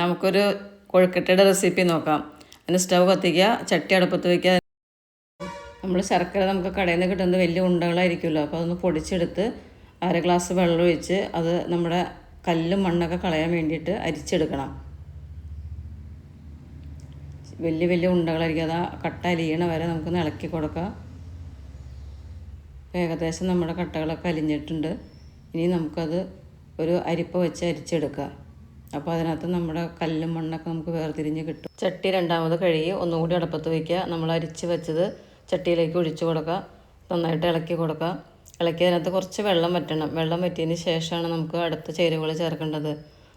നമുക്കൊരു കൊഴുക്കട്ടയുടെ റെസിപ്പി നോക്കാം. അതിന് സ്റ്റവ് കത്തിക്കുക ചട്ടി അടുപ്പത്ത് വയ്ക്കുക നമ്മൾ ശർക്കര നമുക്ക് കടയിൽ നിന്ന് കിട്ടുന്നത് വലിയ ഉണ്ടകളായിരിക്കുമല്ലോ. അപ്പോൾ അതൊന്ന് പൊടിച്ചെടുത്ത് അര ഗ്ലാസ് വെള്ളം ഒഴിച്ച് അത് നമ്മുടെ കല്ലും മണ്ണൊക്കെ കളയാൻ വേണ്ടിയിട്ട് അരിച്ചെടുക്കണം. വലിയ വലിയ ഉണ്ടകളായിരിക്കും. അത് കട്ട അലിയണ വരെ നമുക്കൊന്ന് ഇളക്കി കൊടുക്കാം. ഏകദേശം നമ്മുടെ കട്ടകളൊക്കെ അലിഞ്ഞിട്ടുണ്ട്. ഇനി നമുക്കത് ഒരു അരിപ്പ വെച്ച് അരിച്ചെടുക്കുക അപ്പോൾ അതിനകത്ത് നമ്മുടെ കല്ലും മണ്ണൊക്കെ നമുക്ക് വേർതിരിഞ്ഞ് കിട്ടും. ചട്ടി രണ്ടാമത് കഴുകി ഒന്നുകൂടി അടുപ്പത്ത് വയ്ക്കുക നമ്മൾ അരിച്ച് വെച്ചത് ചട്ടിയിലേക്ക് ഒഴിച്ചു കൊടുക്കുക. നന്നായിട്ട് ഇളക്കി കൊടുക്കുക. ഇളക്കി അതിനകത്ത് കുറച്ച് വെള്ളം വറ്റണം. വെള്ളം വറ്റിയതിന് ശേഷമാണ് നമുക്ക് അടുത്ത ചേരുവകൾ ചേർക്കേണ്ടത്.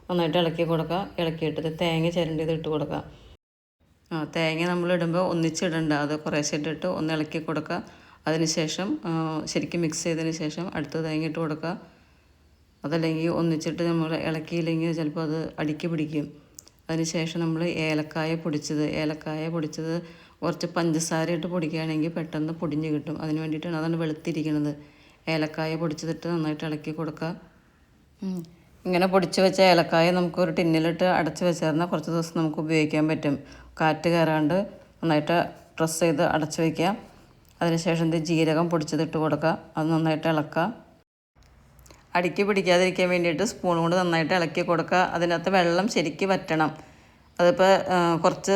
നന്നായിട്ട് ഇളക്കി കൊടുക്കുക. ഇളക്കിയിട്ട് തേങ്ങ ചിരണ്ടിയത് ഇട്ട് കൊടുക്കുക. ആ തേങ്ങ നമ്മൾ ഇടുമ്പോൾ ഒന്നിച്ചിടണ്ട. അത് കുറേശ്ശെ ഇട്ടിട്ട് ഒന്ന് ഇളക്കി കൊടുക്കുക. അതിന് ശേഷം ശരിക്കും മിക്സ് ചെയ്തതിന് ശേഷം അടുത്ത തേങ്ങ ഇട്ട് കൊടുക്കുക. അതല്ലെങ്കിൽ ഒന്നിച്ചിട്ട് നമ്മൾ ഇളക്കിയില്ലെങ്കിൽ ചിലപ്പോൾ അത് അടുക്കി പിടിക്കും. അതിന് ശേഷം നമ്മൾ ഏലക്കായ പൊടിച്ചത് ഏലക്കായ പൊടിച്ചത് കുറച്ച് പഞ്ചസാര ഇട്ട് പൊടിക്കുകയാണെങ്കിൽ പെട്ടെന്ന് പൊടിഞ്ഞ് കിട്ടും. അതിന് വേണ്ടിയിട്ടാണ് അതാണ് വെളുത്തിരിക്കുന്നത്. ഏലക്കായ പൊടിച്ചതിട്ട് നന്നായിട്ട് ഇളക്കി കൊടുക്കുക. ഇങ്ങനെ പൊടിച്ച് വെച്ച ഏലക്കായ നമുക്ക് ഒരു ടിന്നിലിട്ട് അടച്ച് വെച്ചിരുന്നാൽ കുറച്ച് ദിവസം നമുക്ക് ഉപയോഗിക്കാൻ പറ്റും. കാറ്റ് കയറാണ്ട് നന്നായിട്ട് പ്രസ് ചെയ്ത് അടച്ച് വയ്ക്കുക അതിനുശേഷം ഇത് ജീരകം പൊടിച്ചതിട്ട് കൊടുക്കുക. അത് നന്നായിട്ട് ഇളക്കുക. അടുക്കി പിടിക്കാതിരിക്കാൻ വേണ്ടിയിട്ട് സ്പൂൺ കൊണ്ട് നന്നായിട്ട് ഇളക്കി കൊടുക്കുക. അതിനകത്ത് വെള്ളം ശരിക്ക് വറ്റണം. അതിപ്പോൾ കുറച്ച്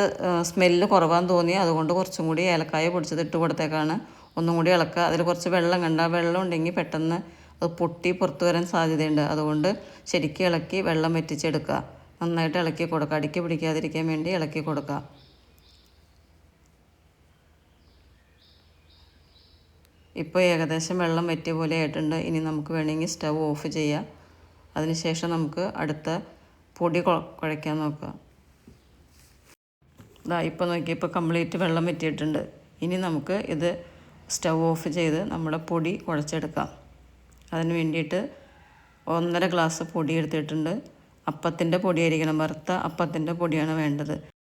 സ്മെല്ല് കുറവാൻ തോന്നി. അതുകൊണ്ട് കുറച്ചും കൂടി ഏലക്കായ പൊടിച്ചത് ഇട്ട് കൊടുത്തേക്കാണ്. ഒന്നും കൂടി ഇളക്കുക. അതിൽ കുറച്ച് വെള്ളം കണ്ട വെള്ളം ഉണ്ടെങ്കിൽ പെട്ടെന്ന് അത് പൊട്ടി പുറത്തു വരാൻ സാധ്യതയുണ്ട്. അതുകൊണ്ട് ശരിക്കും ഇളക്കി വെള്ളം വറ്റിച്ചെടുക്കുക. നന്നായിട്ട് ഇളക്കി കൊടുക്കുക. അടുക്കി പിടിക്കാതിരിക്കാൻ വേണ്ടി ഇളക്കി കൊടുക്കുക. ഇപ്പോൾ ഏകദേശം വെള്ളം വറ്റിയ പോലെ ആയിട്ടുണ്ട്. ഇനി നമുക്ക് വേണമെങ്കിൽ സ്റ്റവ് ഓഫ് ചെയ്യാം. അതിനുശേഷം നമുക്ക് അടുത്ത പൊടി കുഴ- കുഴയ്ക്കാൻ നോക്കുക ഇതാ ഇപ്പോൾ നോക്കി ഇപ്പോൾ കംപ്ലീറ്റ് വെള്ളം വറ്റിയിട്ടുണ്ട്. ഇനി നമുക്ക് ഇത് സ്റ്റവ് ഓഫ് ചെയ്ത് നമ്മുടെ പൊടി കുഴച്ചെടുക്കാം. അതിന് വേണ്ടിയിട്ട് ഒന്നര ഗ്ലാസ് പൊടി എടുത്തിട്ടുണ്ട്. അപ്പത്തിന്റെ പൊടിയായിരിക്കണം. വറുത്ത അപ്പത്തിന്റെ പൊടിയാണ് വേണ്ടത്.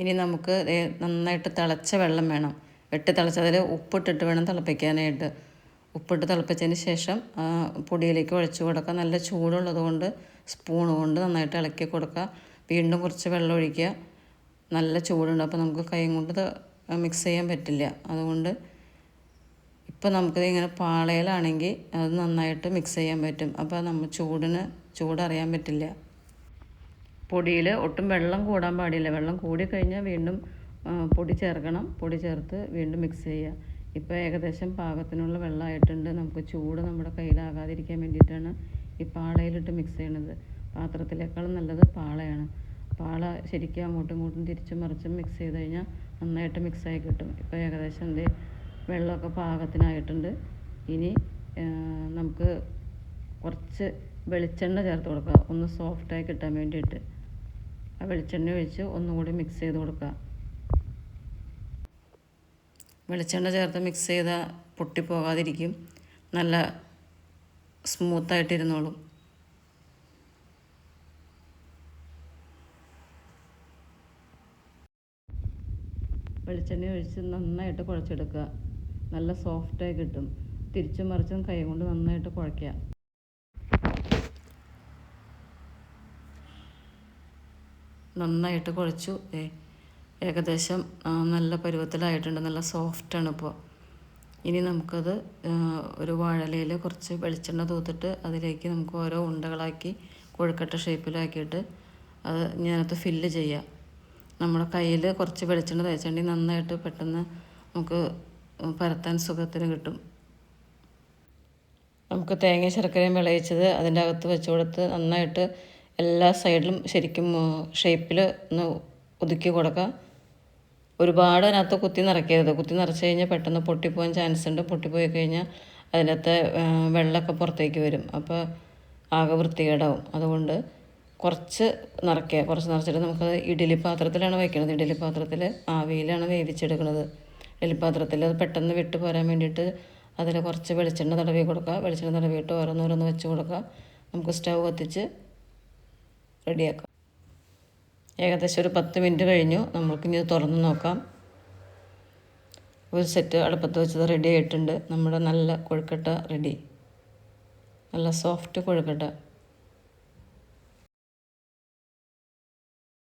ഇനി നമുക്ക് നന്നായിട്ട് തിളച്ച വെള്ളം വേണം. വെട്ടി തിളച്ചതിൽ ഉപ്പിട്ടിട്ട് വേണം തിളപ്പിക്കാനായിട്ട്. ഉപ്പിട്ട് തിളപ്പിച്ചതിന് ശേഷം പൊടിയിലേക്ക് ഒഴിച്ചു കൊടുക്കുക. നല്ല ചൂടുള്ളത് കൊണ്ട് സ്പൂൺ കൊണ്ട് നന്നായിട്ട് ഇളക്കി കൊടുക്കുക. വീണ്ടും കുറച്ച് വെള്ളം ഒഴിക്കുക. നല്ല ചൂടുണ്ട്. അപ്പോൾ നമുക്ക് കൈ കൊണ്ട് മിക്സ് ചെയ്യാൻ പറ്റില്ല. അതുകൊണ്ട് ഇപ്പോൾ നമുക്ക് ഇങ്ങനെ പാളയിലാണെങ്കിൽ അത് നന്നായിട്ട് മിക്സ് ചെയ്യാൻ പറ്റും. അപ്പോൾ നമ്മൾ ചൂടിന് ചൂടറിയാൻ പറ്റില്ല. പൊടിയിൽ ഒട്ടും വെള്ളം കൂടാൻ പാടില്ല. വെള്ളം കൂടിക്കഴിഞ്ഞാൽ വീണ്ടും പൊടി ചേർക്കണം. പൊടി ചേർത്ത് വീണ്ടും മിക്സ് ചെയ്യുക ഇപ്പോൾ ഏകദേശം പാകത്തിനുള്ള വെള്ളമായിട്ടുണ്ട് നമുക്ക് ചൂട് നമ്മുടെ കയ്യിലാകാതിരിക്കാൻ വേണ്ടിയിട്ടാണ് ഈ പാളയിലിട്ട് മിക്സ് ചെയ്യണത്. പാത്രത്തിലേക്കാളും നല്ലത് പാളയാണ്. പാള ശരിക്കും അങ്ങോട്ടും ഇങ്ങോട്ടും തിരിച്ചും മറിച്ചും മിക്സ് ചെയ്ത് കഴിഞ്ഞാൽ നന്നായിട്ട് മിക്സായി കിട്ടും. ഇപ്പോൾ ഏകദേശം എന്ത് വെള്ളമൊക്കെ പാകത്തിനായിട്ടുണ്ട്. ഇനി നമുക്ക് കുറച്ച് വെളിച്ചെണ്ണ ചേർത്ത് കൊടുക്കുക ഒന്ന് സോഫ്റ്റായി കിട്ടാൻ വേണ്ടിയിട്ട്. ആ വെളിച്ചെണ്ണ ഒഴിച്ച് ഒന്നുകൂടി മിക്സ് ചെയ്ത് കൊടുക്കുക. വെളിച്ചെണ്ണ ചേർത്ത് മിക്സ് ചെയ്താൽ പൊട്ടിപ്പോകാതിരിക്കും നല്ല സ്മൂത്തായിട്ടിരുന്നോളും വെളിച്ചെണ്ണ ഒഴിച്ച് നന്നായിട്ട് കുഴച്ചെടുക്കുക. നല്ല സോഫ്റ്റായി കിട്ടും. തിരിച്ചും മറിച്ചും കൈ കൊണ്ട് നന്നായിട്ട് കുഴയ്ക്കുക. നന്നായിട്ട് കുഴച്ചു. ഏകദേശം നല്ല പരുവത്തിലായിട്ടുണ്ട്. നല്ല സോഫ്റ്റാണ് ഇപ്പോൾ ഇനി നമുക്കത് ഒരു വാഴലയിൽ കുറച്ച് വെളിച്ചെണ്ണ തൂത്തിട്ട് അതിലേക്ക് നമുക്ക് ഓരോ ഉണ്ടകളാക്കി കൊഴുക്കട്ട ഷേപ്പിലാക്കിയിട്ട് അത് ഞാനത് ഫില്ല് ചെയ്യാം. നമ്മുടെ കയ്യിൽ കുറച്ച് വെളിച്ചെണ്ണ തേച്ചിട്ടുണ്ടെങ്കിൽ നന്നായിട്ട് പെട്ടെന്ന് നമുക്ക് പരത്താൻ സുഖത്തിന് കിട്ടും. നമുക്ക് തേങ്ങ ശർക്കരയും വിളയിച്ചത് അതിന്റെ അകത്ത് വെച്ച് കൊടുത്ത് നന്നായിട്ട് എല്ലാ സൈഡിലും ശരിക്കും ഷേപ്പിൽ ഒന്ന് ഒതുക്കി കൊടുക്കുക ഒരുപാട് അതിനകത്ത് കുത്തി നിറയ്ക്കരുത്. കുത്തി നിറച്ച് കഴിഞ്ഞാൽ പെട്ടെന്ന് പൊട്ടിപ്പോകാൻ ചാൻസ് ഉണ്ട്. പൊട്ടിപ്പോയി കഴിഞ്ഞാൽ അതിനകത്ത് വെള്ളമൊക്കെ പുറത്തേക്ക് വരും. അപ്പോൾ ആകെ വൃത്തികേടാവും. അതുകൊണ്ട് കുറച്ച് നിറയ്ക്കുക. കുറച്ച് നിറച്ചിട്ട് നമുക്കത് ഇഡ്ഡലി പാത്രത്തിലാണ് വയ്ക്കുന്നത് ഇഡ്ഡലി പാത്രത്തിൽ ആവിയിലാണ് വേവിച്ചെടുക്കുന്നത് ഇഡ്ഡലി പാത്രത്തിൽ അത് പെട്ടെന്ന് വിട്ട് പോരാൻ വേണ്ടിയിട്ട് അതിൽ കുറച്ച് വെളിച്ചെണ്ണ തടവി കൊടുക്കുക. വെളിച്ചെണ്ണ തടവിയിട്ട് ഓരോന്നോരോന്ന് വെച്ച് കൊടുക്കുക. നമുക്ക് സ്റ്റൗ കത്തിച്ച് റെഡിയാക്കാം. ഏകദേശം ഒരു പത്ത് മിനിറ്റ് കഴിഞ്ഞു. ഇത് തുറന്ന് നോക്കാം. ഒരു സെറ്റ് അടുപ്പത്ത് വെച്ചത് റെഡി ആയിട്ടുണ്ട്. നമ്മുടെ നല്ല കൊഴുക്കട്ട റെഡി നല്ല സോഫ്റ്റ് കൊഴുക്കട്ട.